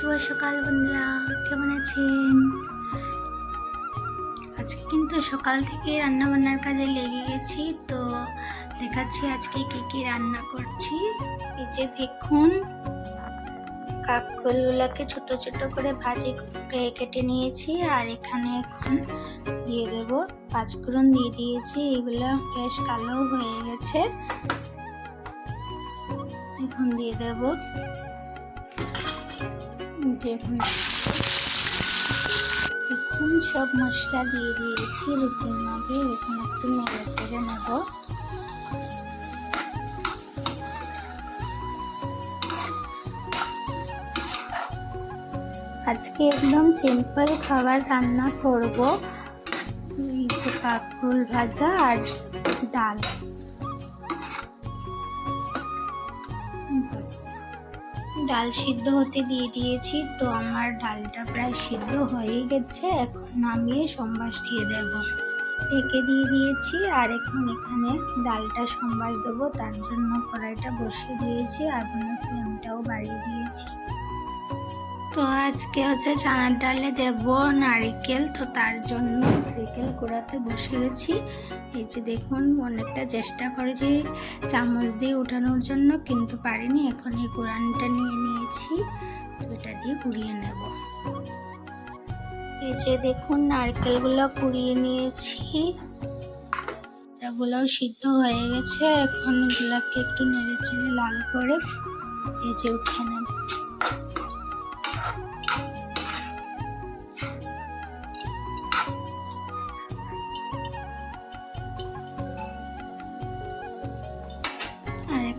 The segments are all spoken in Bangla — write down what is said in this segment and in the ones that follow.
শুভ সকাল বন্ধুরা, কেমন আছেন? আজকে কিন্তু সকাল থেকে রান্না বান্নার কাজে লেগে গেছি, তো দেখাচ্ছি আজকে কি কি রান্না করছি। এই যে দেখুন কাকগুলোকে ছোট ছোট করে ভাজি কেটে নিয়েছি, আর এখানে এখন দিয়ে দেবো পাঁচফোড়ন দিয়ে দিয়েছি, এগুলো বেশ কালো হয়ে গেছে। এখন দিয়ে দেবো দেখুন এখন সব মশলা দিয়ে দিয়েছি, রুটির মধ্যে। এখন একটু নেড়ে চেড়ে নেব। আজকে একদম সিম্পল খাবার রান্না করব। এই যে কাকুল ভাজা আর ডাল। ডাল সিদ্ধ হতে দিয়ে দিয়েছি, তো আমার ডালটা প্রায় সিদ্ধ হয়ে গেছে। এখন নামিয়ে সম্বাস দিয়ে দেব। ঢেকে দিয়ে দিয়েছি, আর এখন এখানে ডালটা সম্বাস দেবো। তার জন্য কড়াইটা বসিয়ে দিয়েছি, আর ফ্লেমটাও বাড়িয়ে দিয়েছি। তো আজকে হচ্ছে চানার ডালে দেব নারিকেল। তো তার জন্য নারিকেল কুড়াতে বসে গেছি এই যে দেখুন, অনেকটা চেষ্টা করেছি চামচ দিয়ে উঠানোর জন্য, কিন্তু পারিনি। এখন এই কোরআনটা নিয়ে নিয়েছি। তো এটা দিয়ে কুড়িয়ে নেব। এই যে দেখুন, নারকেলগুলো কুড়িয়ে নিয়েছি। এগুলোও সিদ্ধ হয়ে গেছে। এখন এগুলাকে একটু নেড়ে চেড়ে লাল করে এই যে উঠে নেব।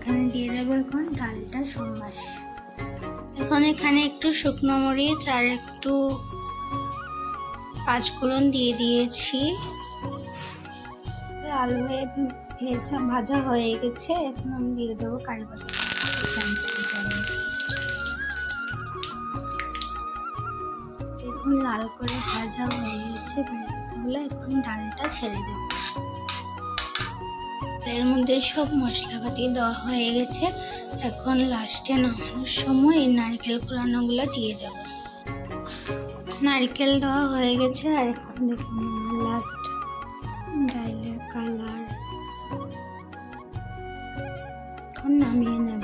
এখানে দিয়ে দেবো এখন ডালটা সম্বাস। এখন এখানে একটু শুকনো মরিচ আর একটু পাঁচফোড়ন দিয়ে দিয়েছি। আলু ভেজা, ভাজা হয়ে গেছে। এখন আমি দিয়ে দেবো কারি পাতা। দেখুন লাল করে ভাজা হয়ে গেছে। এখন ডালটা ছেড়ে দেবো। এর মধ্যে সব মশলাপাতি দেওয়া হয়ে গেছে। এখন লাস্টে নামানোর সময় এই নারকেল কোরানোগুলো দিয়ে দেব। নারকেল দেওয়া হয়ে গেছে, আর এখন দেখুন লাস্ট ডাইলের কালার এখন নামিয়ে নেব।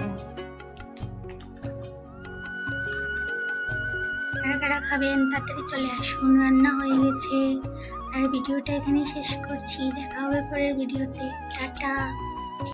কারা কারা খাবেন, তাড়াতাড়ি চলে আসুন, রান্না হয়ে গেছে। আর ভিডিওটা এখানে শেষ করছি। দেখা হবে পরের ভিডিওতে। টাটা।